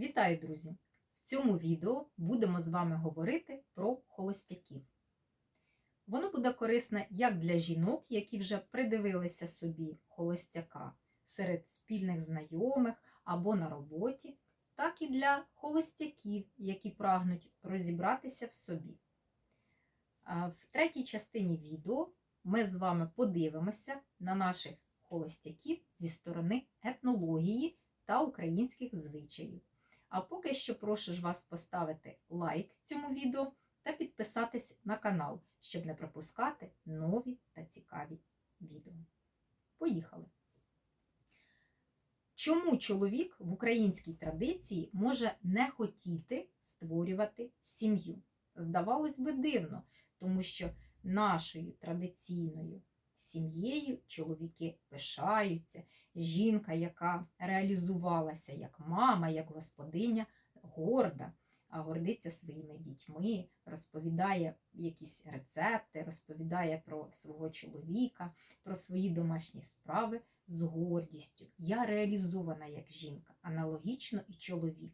Вітаю, друзі! В цьому відео будемо з вами говорити про холостяків. Воно буде корисне як для жінок, які вже придивилися собі холостяка серед спільних знайомих або на роботі, так і для холостяків, які прагнуть розібратися в собі. В третій частині відео ми з вами подивимося на наших холостяків зі сторони етнології та українських звичаїв. А поки що прошу ж вас поставити лайк цьому відео та підписатись на канал, щоб не пропускати нові та цікаві відео. Поїхали! Чому чоловік в українській традиції може не хотіти створювати сім'ю? Здавалось би, дивно, тому що нашою традиційною сім'єю чоловіки пишаються. Жінка, яка реалізувалася як мама, як господиня, горда, а гордиться своїми дітьми, розповідає якісь рецепти, розповідає про свого чоловіка, про свої домашні справи з гордістю. Я реалізована як жінка, аналогічно і чоловік,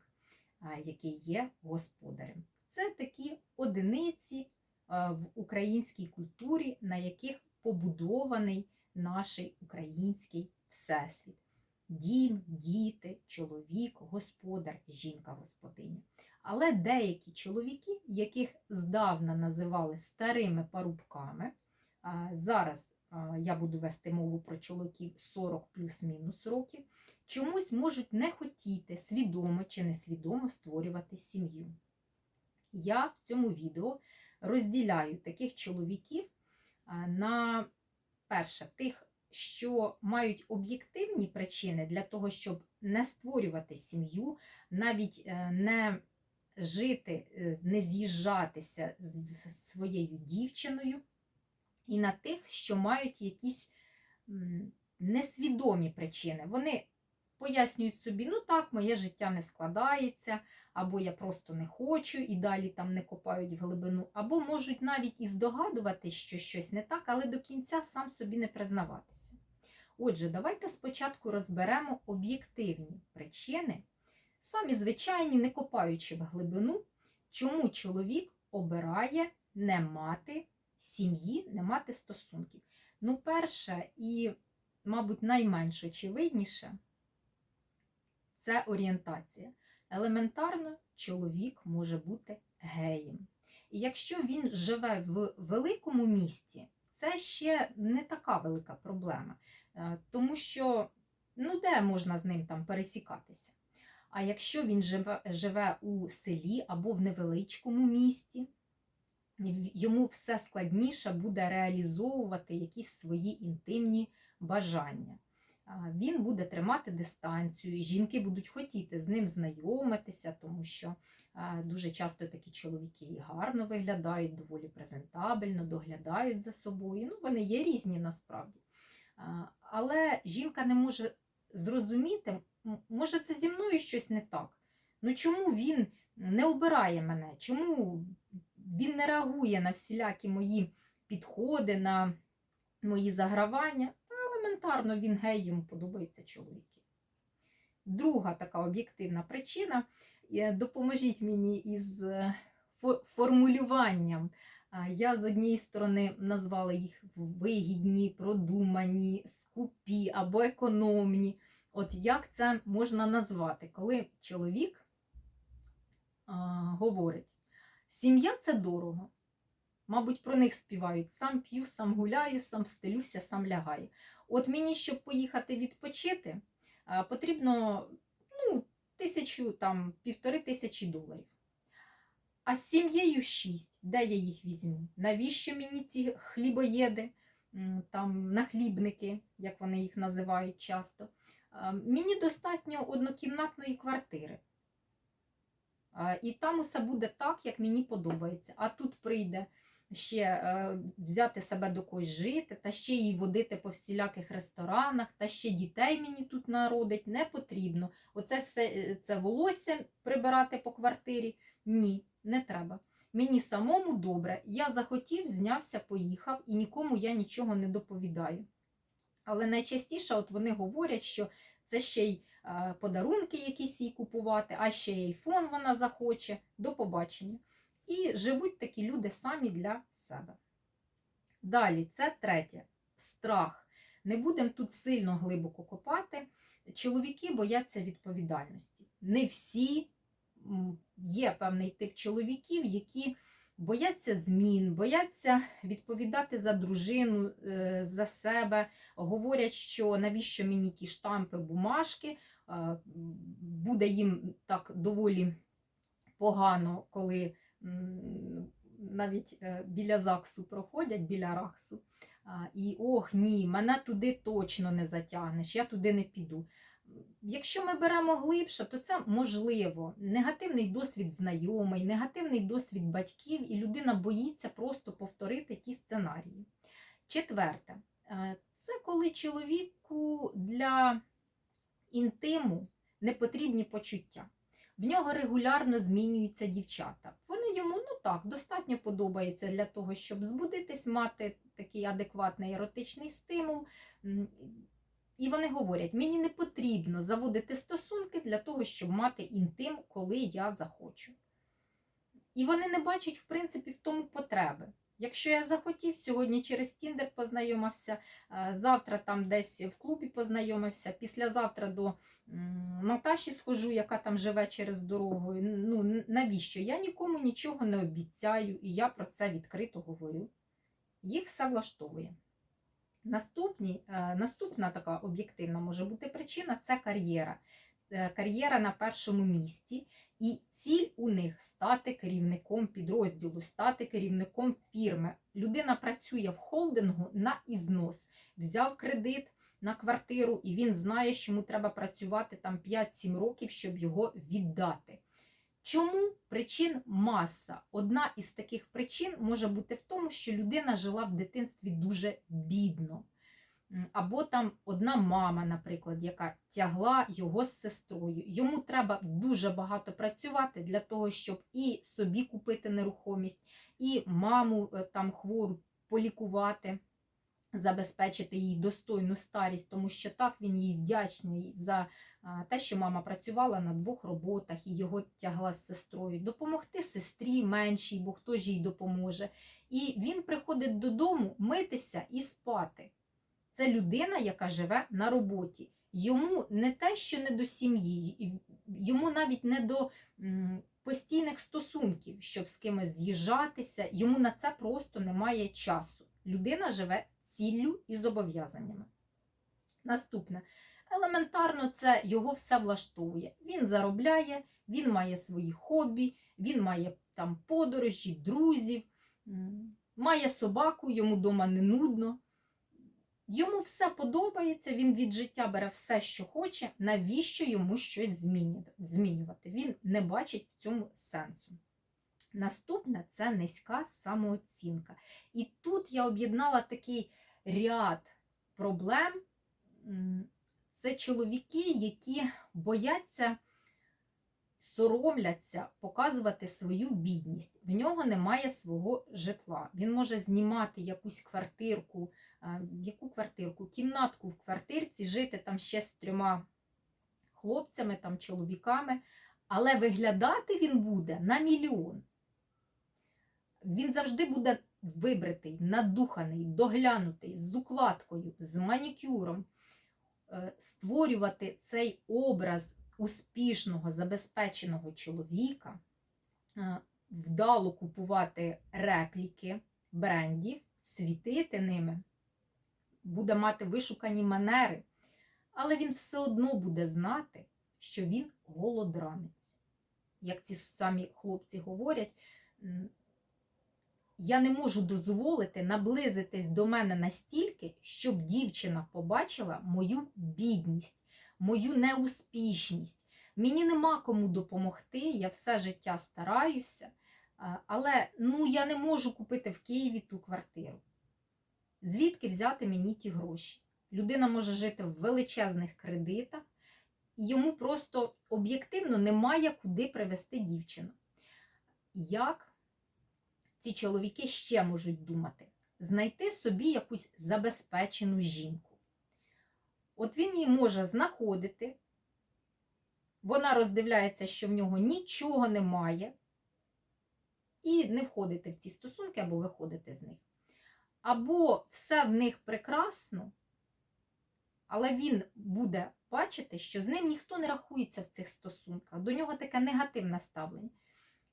який є господарем. Це такі одиниці в українській культурі, на яких побудований наш український всесвіт. Дім, діти, чоловік, господар, жінка-господиня. Але деякі чоловіки, яких здавна називали старими парубками, зараз я буду вести мову про чоловіків 40 плюс-мінус років, чомусь можуть не хотіти свідомо чи несвідомо створювати сім'ю. Я в цьому відео розділяю таких чоловіків на перше, тих, що мають об'єктивні причини для того, щоб не створювати сім'ю, навіть е, не жити, е, не з'їжджатися з своєю дівчиною, і на тих, що мають якісь несвідомі причини. Вони пояснюють собі, ну так, моє життя не складається, або я просто не хочу, і далі там не копають в глибину, або можуть навіть і здогадуватись, що щось не так, але до кінця сам собі не признаватися. Отже, давайте спочатку розберемо об'єктивні причини, самі звичайні, не копаючи в глибину, чому чоловік обирає не мати сім'ї, не мати стосунків. Ну, перше і, мабуть, найменш очевидніше це орієнтація. Елементарно, чоловік може бути геєм. І якщо він живе в великому місті, це ще не така велика проблема, Е, тому що ну, де можна з ним там пересікатися? А якщо він живе, живе у селі або в невеличкому місті, йому все складніше буде реалізовувати якісь свої інтимні бажання. Він буде тримати дистанцію, і жінки будуть хотіти з ним знайомитися, тому що дуже часто такі чоловіки і гарно виглядають, доволі презентабельно, доглядають за собою. Ну, вони є різні насправді. Але жінка не може зрозуміти, може, це зі мною щось не так. Ну чому він не обирає мене? Чому він не реагує на всілякі мої підходи, на мої загравання? Та елементарно він гей, йому подобаються чоловіки. Друга така об'єктивна причина. е, Допоможіть мені із е, формулюванням. Я з однієї сторони назвала їх вигідні, продумані, скупі або економні. От як це можна назвати, коли чоловік а, говорить: сім'я це дорого. Мабуть, про них співають сам п'ю, сам гуляю, сам стелюся, сам лягаю. От мені, щоб поїхати відпочити, потрібно ну, тисячу, там, півтори тисячі доларів. А з сім'єю шість. Де я їх візьму? Навіщо мені ці хлібоєди, там, нахлібники, як вони їх називають часто? Мені достатньо однокімнатної квартири. І там усе буде так, як мені подобається. А тут прийде ще е, взяти себе до когось жити, та ще її водити по всіляких ресторанах, та ще дітей мені тут народить не потрібно. Оце все е, це волосся прибирати по квартирі. Ні, не треба. Мені самому добре. Я захотів, знявся, поїхав, і нікому я нічого не доповідаю. Але найчастіше от вони говорять, що це ще й е, подарунки якісь їй купувати, а ще й айфон вона захоче. До побачення. І живуть такі люди самі для себе. Далі, це третє страх. Не будемо тут сильно глибоко копати. Чоловіки бояться відповідальності. Не всі є певний тип чоловіків, які бояться змін, бояться відповідати за дружину, е, за себе, говорять, що навіщо мені ті штампи, бумажки, е, буде їм так доволі погано, коли навіть е, біля ЗАГСу проходять, біля РАКСу. І ох, ні, мене туди точно не затягнеш, я туди не піду. Якщо ми беремо глибше, то це можливо негативний досвід знайомий, негативний досвід батьків, і людина боїться просто повторити ті сценарії. Четверте, е, це коли чоловіку для інтиму не потрібні почуття. В нього регулярно змінюються дівчата. Вони йому ну так достатньо подобаються для того, щоб збудитись, мати такий адекватний еротичний стимул. І вони говорять: мені не потрібно заводити стосунки для того, щоб мати інтим, коли я захочу. І вони не бачать, в принципі, в тому потреби. Якщо я захотів, сьогодні через Тіндер познайомився, е, завтра там десь в клубі познайомився, післязавтра до Наташі схожу, яка там живе через дорогу. Ну, навіщо? Я нікому нічого не обіцяю, і я про це відкрито говорю. Їх все влаштовує. Наступні, е, наступна така об'єктивна може бути причина це кар'єра. Е, Кар'єра на першому місці, і ціль у них стати керівником підрозділу, стати керівником фірми. Людина працює в холдингу на ізнос, взяв кредит на квартиру, і він знає, що йому треба працювати там 5-7 років, щоб його віддати. Чому причин маса? Одна із таких причин може бути в тому, що людина жила в дитинстві дуже бідно. Або там одна мама, наприклад, яка тягла його з сестрою. Йому треба дуже багато працювати для того, щоб і собі купити нерухомість, і маму е, там хвору полікувати, забезпечити їй достойну старість, тому що так він їй вдячний за те, що мама працювала на двох роботах і його тягла з сестрою. Допомогти сестрі меншій, бо хто ж їй допоможе. І він приходить додому митися і спати. Це людина, яка живе на роботі. Йому не те, що не до сім'ї, йому навіть не до постійних стосунків, щоб з кимось з'їжджатися. Йому на це просто немає часу. Людина живе ціллю і зобов'язаннями. Наступне. Елементарно, це його все влаштовує. Він заробляє, він має свої хобі, він має там подорожі, друзів, має собаку, йому вдома не нудно. Йому все подобається, він від життя бере все, що хоче, навіщо йому щось змінювати? Він не бачить в цьому сенсу. Наступне це низька самооцінка. І тут я об'єднала такий ряд проблем. Це чоловіки, які бояться, соромляться показувати свою бідність. В нього немає свого житла. Він може знімати якусь квартирку, яку квартирку, кімнатку в квартирці, жити там ще з трьома хлопцями, там, чоловіками, але виглядати він буде на мільйон. Він завжди буде вибритий, надуханий, доглянутий, з укладкою, з манікюром. Е, Створювати цей образ успішного, забезпеченого чоловіка, е, вдало купувати репліки брендів, світити ними, буде мати вишукані манери, але він все одно буде знати, що він голодранець. Як ці самі хлопці говорять, я не можу дозволити наблизитись до мене настільки, щоб дівчина побачила мою бідність, мою неуспішність. Мені нема кому допомогти, я все життя стараюся, але ну, я не можу купити в Києві ту квартиру. Звідки взяти мені ті гроші? Людина може жити в величезних кредитах, і йому просто об'єктивно немає куди привезти дівчину. Як ці чоловіки ще можуть думати? Знайти собі якусь забезпечену жінку. От він її може знаходити, Вона роздивляється, що в нього нічого немає, і не входити в ці стосунки або виходити з них. Або все в них прекрасно, але він буде бачити, що з ним ніхто не рахується в цих стосунках. До нього таке негативне ставлення.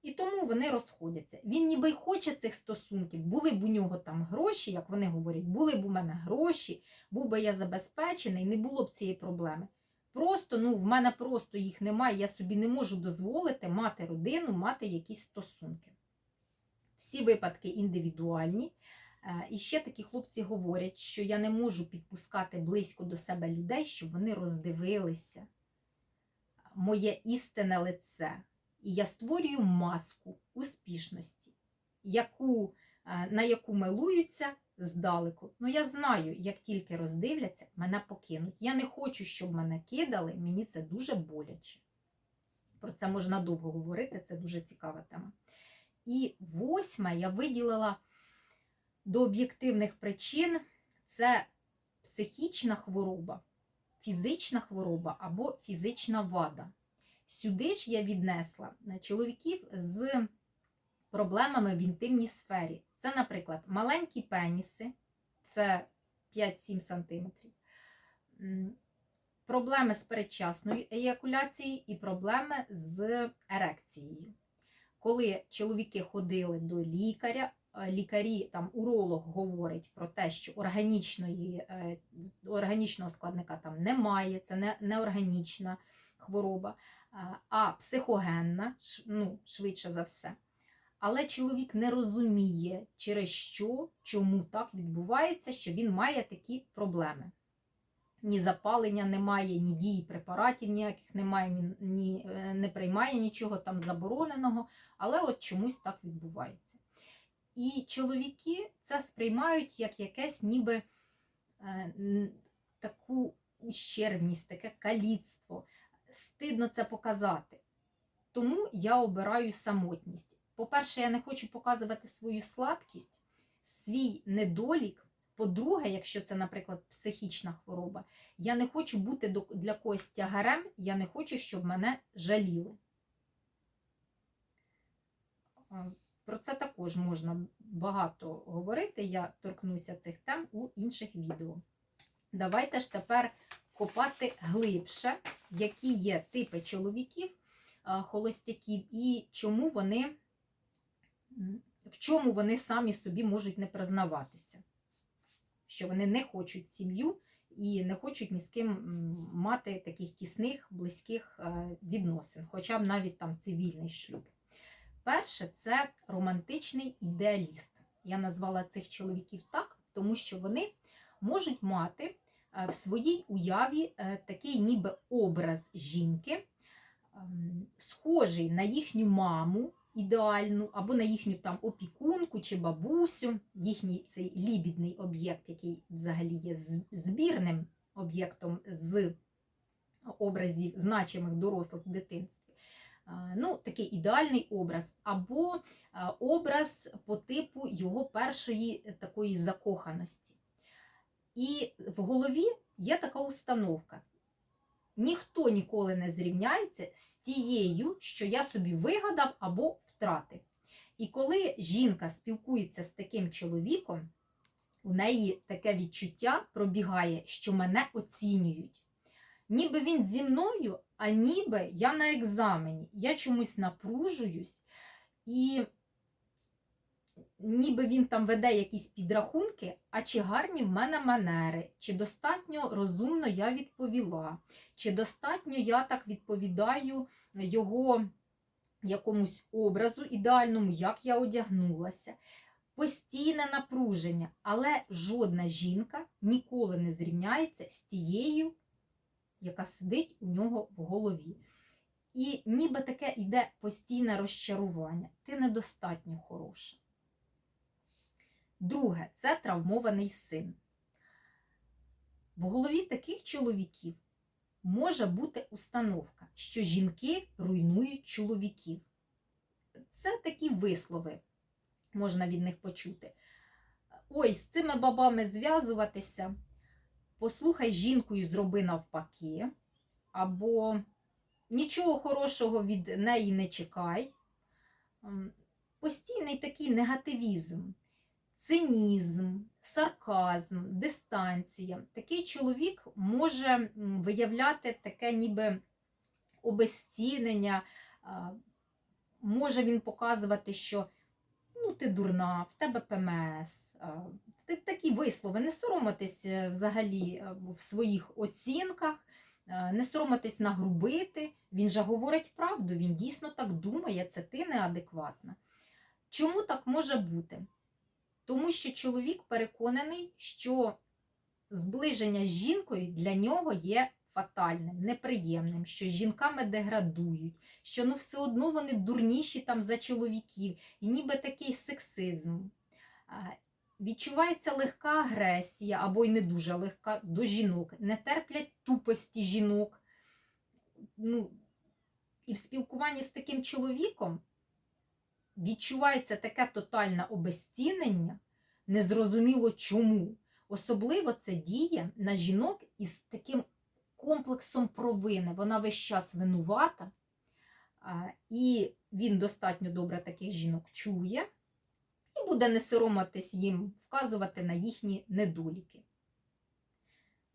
І тому вони розходяться. Він ніби й хоче цих стосунків, були б у нього там гроші, як вони говорять, були б у мене гроші, був би я забезпечений, не було б цієї проблеми. Просто, ну, в мене просто їх немає, я собі не можу дозволити мати родину, мати якісь стосунки. Всі випадки індивідуальні. Е, І ще такі хлопці говорять, що я не можу підпускати близько до себе людей, щоб вони роздивилися моє істинне лице. І я створюю маску успішності, яку, е, на яку милуються здалеку. Ну, я знаю, як тільки роздивляться, мене покинуть. Я не хочу, щоб мене кидали, мені це дуже боляче. Про це можна довго говорити, це дуже цікава тема. І восьме я виділила до об'єктивних причин це психічна хвороба, фізична хвороба або фізична вада. Сюди ж я віднесла е, чоловіків з проблемами в інтимній сфері. Це, наприклад, маленькі пеніси, це 5-7 см, проблеми з передчасною еякуляцією і проблеми з ерекцією. Коли чоловіки ходили до лікаря, лікарі, там уролог говорить про те, що органічної, е, органічного складника там немає, це не, неорганічна хвороба, а- а психогенна, ну, швидше за все. Але чоловік не розуміє, через що, чому так відбувається, що він має такі проблеми. Ні запалення немає, ні дії препаратів ніяких немає, ні, ні, е, не приймає нічого там забороненого, але от чомусь так відбувається. І чоловіки це сприймають як якесь ніби е, таку ущербність, таке каліцтво. Стидно це показати. Тому я обираю самотність. По-перше, я не хочу показувати свою слабкість, свій недолік. По-друге, якщо це, наприклад, психічна хвороба, я не хочу бути для когось тягарем, я не хочу, щоб мене жаліли. Про це також можна багато говорити. Я торкнуся цих тем у інших відео. Давайте ж тепер копати глибше, які є типи чоловіків, холостяків, і чому вони, в чому вони самі собі можуть не признаватися. Що вони не хочуть сім'ю і не хочуть ні з ким мати таких тісних, близьких е, відносин, хоча б навіть там цивільний шлюб. Перше, це романтичний ідеаліст. Я назвала цих чоловіків так, тому що вони можуть мати е, в своїй уяві е, такий ніби образ жінки, ем, схожий на їхню маму ідеальну, або на їхню там опікунку чи бабусю, їхній цей лібідний об'єкт, який взагалі є збірним об'єктом з образів значимих дорослих в дитинстві. Ну, такий ідеальний образ, або образ по типу його першої е, такої закоханості. І в голові є така установка. Ніхто ніколи не зрівняється з тією, що я собі вигадав або втратив. І коли жінка спілкується з таким чоловіком, у неї таке відчуття пробігає, що мене оцінюють. Ніби він зі мною, а ніби я на екзамені. Я чомусь напружуюсь, і ніби він там веде якісь підрахунки, а чи гарні в мене манери, чи достатньо розумно я відповіла, чи достатньо я так відповідаю його якомусь образу ідеальному, як я одягнулася. Постійне напруження, але жодна жінка ніколи не зрівняється з тією, яка сидить у нього в голові. І ніби таке йде постійне розчарування. Ти недостатньо хороша. Друге це травмований син. В голові таких чоловіків може бути установка, що жінки руйнують чоловіків. Це такі вислови, можна від них почути. Ой, з цими бабами зв'язуватися, послухай жінкою, зроби навпаки, або нічого хорошого від неї не чекай. Постійний такий негативізм, цинізм, сарказм, дистанція. Такий чоловік може виявляти таке ніби обезцінення, може він показувати, що ну, ти дурна, в тебе ПМС. Такі вислови, не соромитись е, взагалі е, в своїх оцінках, е, не соромитись нагрубити. Він же говорить правду, він дійсно так думає, це ти неадекватна. Чому так може бути? Тому що чоловік переконаний, що зближення з жінкою для нього є фатальним, неприємним, що з жінками деградують, що ну все одно вони дурніші там за чоловіків, і ніби такий сексизм. Відчувається легка агресія або й не дуже легка до жінок, не терплять тупості жінок. Ну, і в спілкуванні з таким чоловіком відчувається таке тотальне обезцінення, незрозуміло чому. Особливо це діє на жінок із таким комплексом провини. Вона весь час винувата, і він достатньо добре таких жінок чує і буде не соромитись їм вказувати на їхні недоліки.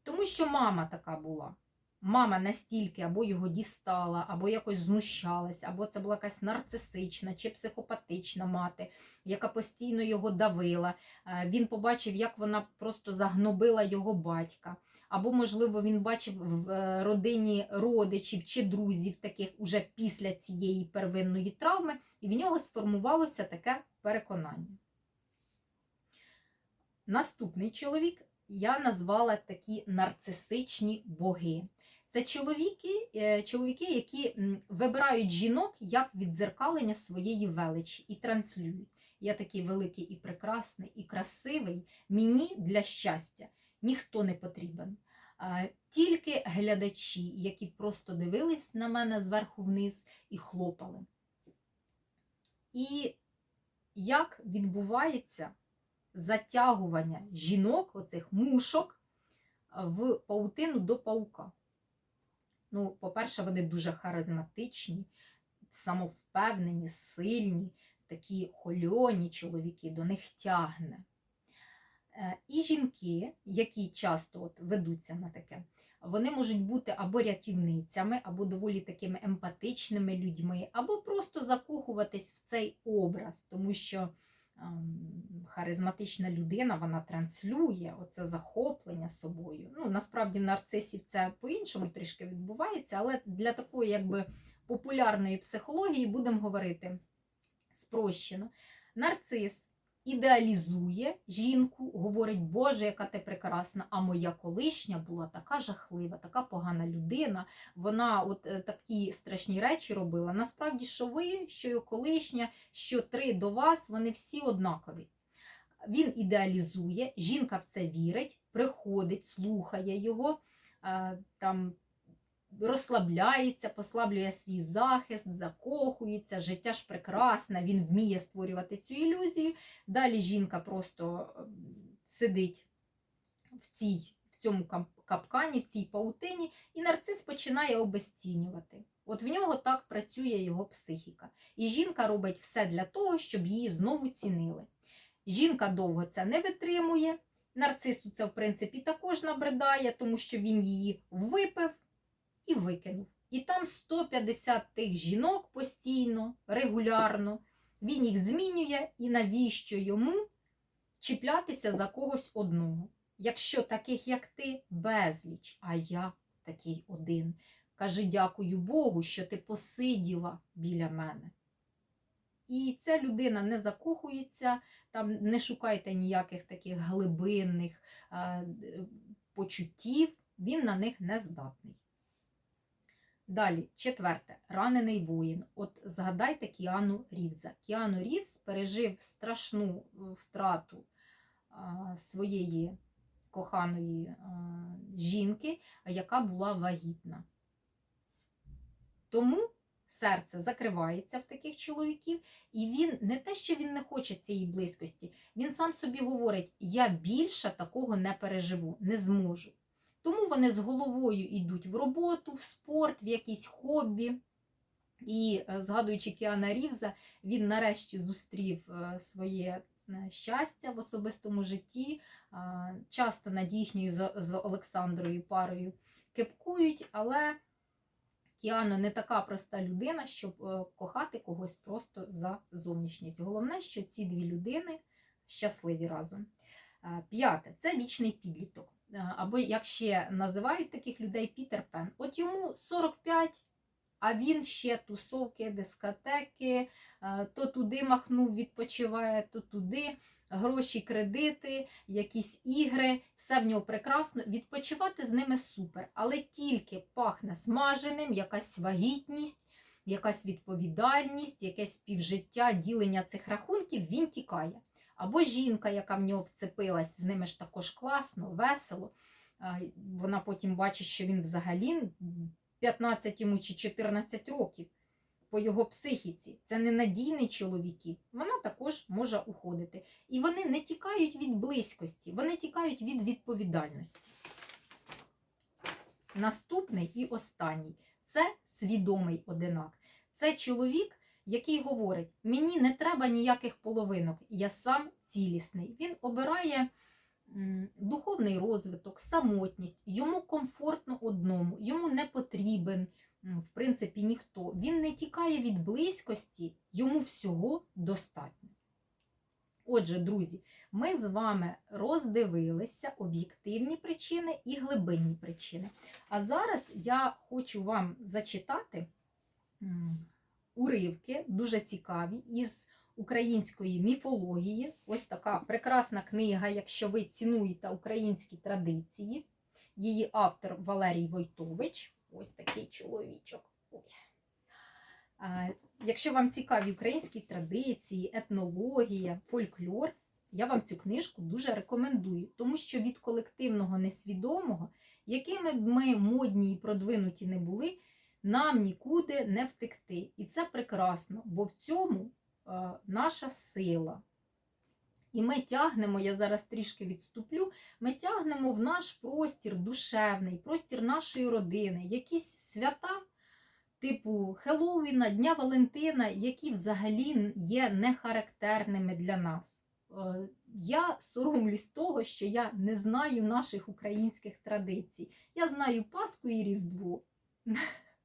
Тому що мама така була. Мама настільки або його дістала, або якось знущалась, або це була якась нарцисична чи психопатична мати, яка постійно його давила. Е, Він побачив, як вона просто загнобила його батька. Або, можливо, він бачив в е, родині родичів чи друзів, таких уже після цієї первинної травми, і в нього сформувалося таке переконання. Наступний чоловік я назвала такі нарцисичні боги. Це чоловіки, е, чоловіки, які вибирають жінок як віддзеркалення своєї величі і транслюють. Я такий великий і прекрасний, і красивий. Мені для щастя ніхто не потрібен. Тільки глядачі, які просто дивились на мене зверху вниз і хлопали. І як відбувається затягування жінок, оцих мушок, в паутину до паука? Ну, по-перше, вони дуже харизматичні, самовпевнені, сильні, такі хольоні чоловіки, до них тягне. Е, І жінки, які часто от ведуться на таке, вони можуть бути або рятівницями, або доволі такими емпатичними людьми, або просто закохуватись в цей образ, тому що ем, харизматична людина вона транслює оце захоплення собою. Ну, насправді, нарцисів це по-іншому трішки відбувається, але для такої якби популярної психології будемо говорити спрощено. Нарцис ідеалізує жінку, говорить, Боже, яка ти прекрасна, а моя колишня була така жахлива, така погана людина. Вона от е, такі страшні речі робила. Насправді, що ви, що його колишня, що три до вас, вони всі однакові. Він ідеалізує, жінка в це вірить, приходить, слухає його, е, там розслабляється, послаблює свій захист, закохується, життя ж прекрасне, він вміє створювати цю ілюзію. Далі жінка просто ем, сидить в, цій, в цьому капкані, в цій паутині, і нарцис починає обезцінювати. От в нього так працює його психіка. І жінка робить все для того, щоб її знову цінили. Жінка довго це не витримує. Нарцису це, в принципі, також набридає, тому що він її випив і викинув. І там 150 тих жінок постійно, регулярно. Він їх змінює, і навіщо йому чіплятися за когось одного? Якщо таких, як ти, безліч, а я такий один. Кажи дякую Богу, що ти посиділа біля мене. І ця людина не закохується, там не шукайте ніяких таких глибинних е, почуттів, він на них не здатний. Далі, четверте, ранений воїн. От згадайте Кіану Рівза. Кіану Рівз пережив страшну е, втрату своєї коханої а, жінки, яка була вагітна. Тому серце закривається в таких чоловіків, і він не те, що він не хоче цієї близькості, він сам собі говорить: я більше такого не переживу, не зможу. Тому вони з головою йдуть в роботу, в спорт, в якісь хобі. І е, згадуючи Кіана Рівза, він нарешті зустрів е, своє е, щастя в особистому житті. Часто над їхньою з- Олександрою парою кепкують, але Кіано не така проста людина, щоб кохати когось просто за зовнішність. Головне, що ці дві людини щасливі разом. П'яте це вічний підліток. Або як ще називають таких людей Пітер Пен. От йому 45, а він ще тусовки, дискотеки, то туди махнув, відпочиває, то туди. Гроші, кредити, якісь ігри, все в нього прекрасно. Відпочивати з ними супер, але тільки пахне смаженим, якась вагітність, якась відповідальність, якесь співжиття, ділення цих рахунків, він тікає. Або жінка, яка в нього вцепилась, з ними ж також класно, весело. Вона потім бачить, що він взагалі 15 йому чи 14 років по його психіці. Це ненадійний чоловіки. Вона також може уходити. І вони не тікають від близькості, вони тікають від відповідальності. Наступний і останній це свідомий одинак. Це чоловік, який говорить: мені не треба ніяких половинок, я сам цілісний. Він обирає духовний розвиток, самотність, йому комфортно одному, йому не потрібен, в принципі, ніхто. Він не тікає від близькості, йому всього достатньо. Отже, друзі, ми з вами роздивилися об'єктивні причини і глибинні причини. А зараз я хочу вам зачитати уривки, дуже цікаві, із української міфології. Ось така прекрасна книга, якщо ви цінуєте українські традиції. Її автор Валерій Войтович. Ось такий чоловічок. Ой. Якщо вам цікаві українські традиції, етнологія, фольклор, я вам цю книжку дуже рекомендую, тому що від колективного несвідомого, якими б ми модні і продвинуті не були, нам нікуди не втекти. І це прекрасно, бо в цьому е, наша сила. І ми тягнемо, я зараз трішки відступлю, ми тягнемо в наш простір душевний, простір нашої родини, якісь свята, типу Хеллоуіна, Дня Валентина, які взагалі є нехарактерними для нас. Е, Я соромлюсь того, що я не знаю наших українських традицій. Я знаю Пасху і Різдво.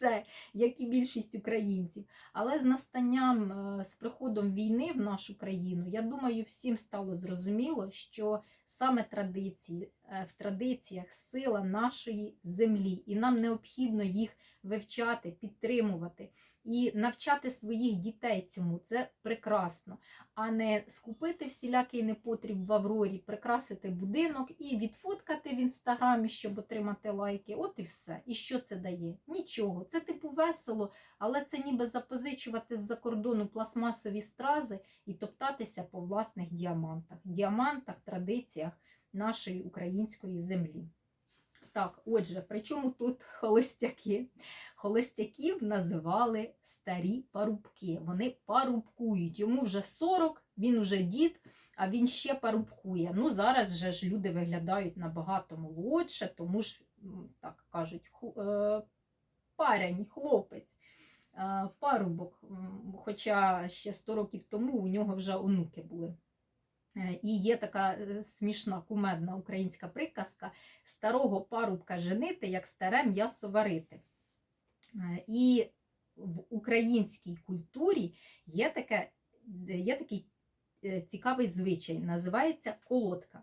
Все, як і більшість українців. Але з настанням, е, з приходом війни в нашу країну, я думаю, всім стало зрозуміло, що саме традиції, е, в традиціях сила нашої землі, і нам необхідно їх вивчати, підтримувати і навчати своїх дітей цьому. Це прекрасно, а не скупити всілякий непотріб в Аврорі, прикрасити будинок і відфоткати в інстаграмі, щоб отримати лайки. От і все. І що це дає? Нічого. Це типу весело, але це ніби запозичувати з-за кордону пластмасові стрази і топтатися по власних діамантах, діамантах, традиціях нашої української землі. Так, отже, при чому тут холостяки? Холостяків називали старі парубки. Вони парубкують. Йому вже 40, він вже дід, а він ще парубкує. Ну, зараз же ж люди виглядають набагато молодше, тому ж, так кажуть, е, парень, хлопець, е, парубок. Хоча ще 100 років тому у нього вже онуки були. Е, І є така е, смішна кумедна українська приказка старого парубка женити, як старе м'ясо варити. І в українській культурі є, таке, є такий цікавий звичай, називається колодка.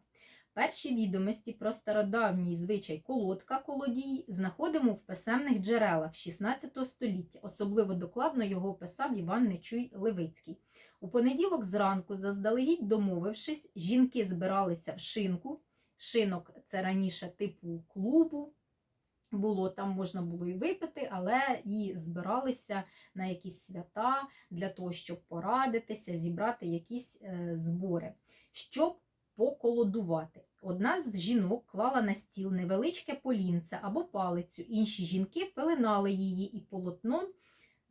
Перші відомості про стародавній звичай колодка колодій знаходимо в писемних джерелах 16 століття. Особливо докладно його описав Іван Нечуй Левицький. У понеділок зранку, заздалегідь домовившись, жінки збиралися в шинку. Шинок це раніше типу клубу. Було там можна було і випити, але і збиралися на якісь свята для того, щоб порадитися, зібрати якісь е, збори, щоб поколодувати. Одна з жінок клала на стіл невеличке полінце або палицю. Інші жінки пеленали її і полотном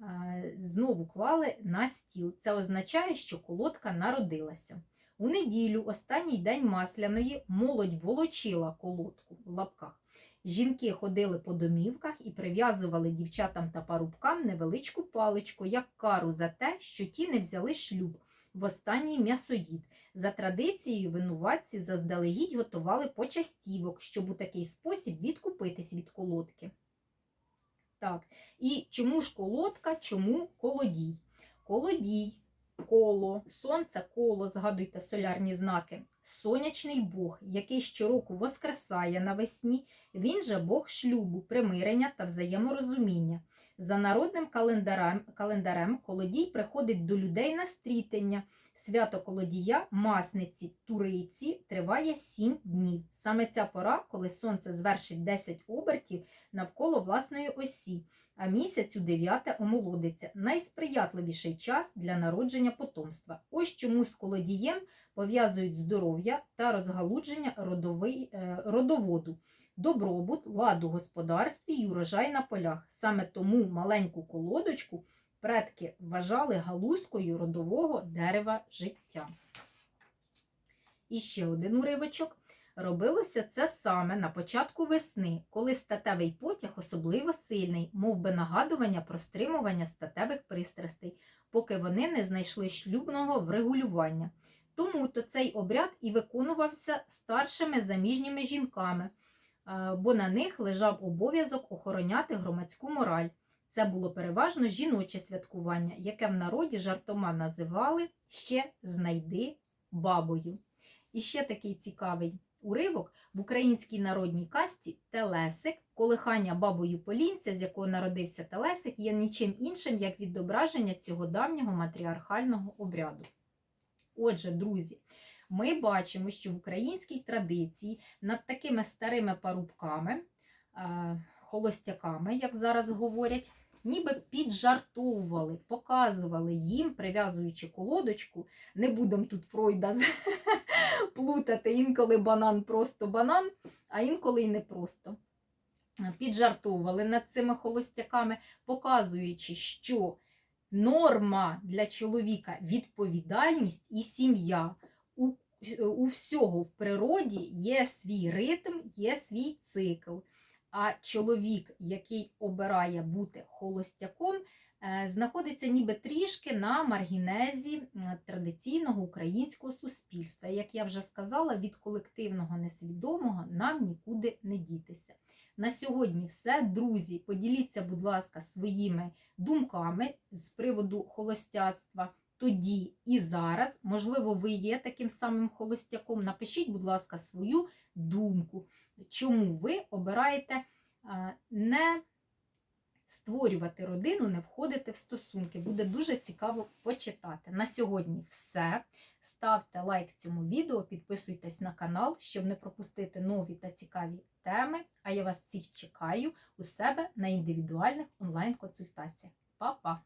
е, знову клали на стіл. Це означає, що колодка народилася. У неділю, останній день масляної, молодь волочила колодку в лапках Жінки ходили по домівках і прив'язували дівчатам та парубкам невеличку паличку, як кару за те, що ті не взяли шлюб в останній м'ясоїд. За традицією, винуватці заздалегідь готували почастівок, щоб у такий спосіб відкупитись від колодки. Так, і чому ж колодка, чому колодій? Колодій, коло, сонце, коло, згадуйте солярні знаки, сонячний Бог, який щороку воскресає навесні, він же Бог шлюбу, примирення та взаєморозуміння. За народним календарем, календарем колодій приходить до людей на стрітення. Свято колодія, масниці, туриці триває 7 днів. Саме ця пора, коли сонце звершить 10 обертів навколо власної осі, а місяць у дев'яте омолодиться. Найсприятливіший час для народження потомства. Ось чому з колодієм пов'язують здоров'я та розгалудження родовий, е, родоводу, добробут, ладу господарстві й урожай на полях. Саме тому маленьку колодочку предки вважали галузкою родового дерева життя. І ще один уривочок. Робилося це саме на початку весни, коли статевий потяг особливо сильний, мов би нагадування про стримування статевих пристрастей, поки вони не знайшли шлюбного врегулювання. Тому то цей обряд і виконувався старшими заміжніми жінками, бо на них лежав обов'язок охороняти громадську мораль. Це було переважно жіноче святкування, яке в народі жартома називали ще знайди бабою. І ще такий цікавий уривок в українській народній касті Телесик, колихання бабою Полінця, з якого народився Телесик, є нічим іншим, як відображення цього давнього матріархального обряду. Отже, друзі, ми бачимо, що в українській традиції над такими старими парубками, е, холостяками, як зараз говорять, ніби піджартовували, показували їм, прив'язуючи колодочку. Не будемо тут Фройда плутати, інколи банан просто банан, а інколи й не просто. Піджартовували над цими холостяками, показуючи, що норма для чоловіка відповідальність і сім'я. У, у всього в природі є свій ритм, є свій цикл. А чоловік, який обирає бути холостяком, е, знаходиться ніби трішки на маргінезі традиційного українського суспільства. Як я вже сказала, від колективного несвідомого нам нікуди не дітися. На сьогодні все. Друзі, поділіться, будь ласка, своїми думками з приводу холостяцтва. Тоді і зараз, можливо, ви є таким самим холостяком. Напишіть, будь ласка, свою думку, чому ви обираєте не створювати родину, не входити в стосунки. Буде дуже цікаво почитати. На сьогодні все. Ставте лайк цьому відео, підписуйтесь на канал, щоб не пропустити нові та цікаві теми. А я вас всіх чекаю у себе на індивідуальних онлайн-консультаціях. Па-па!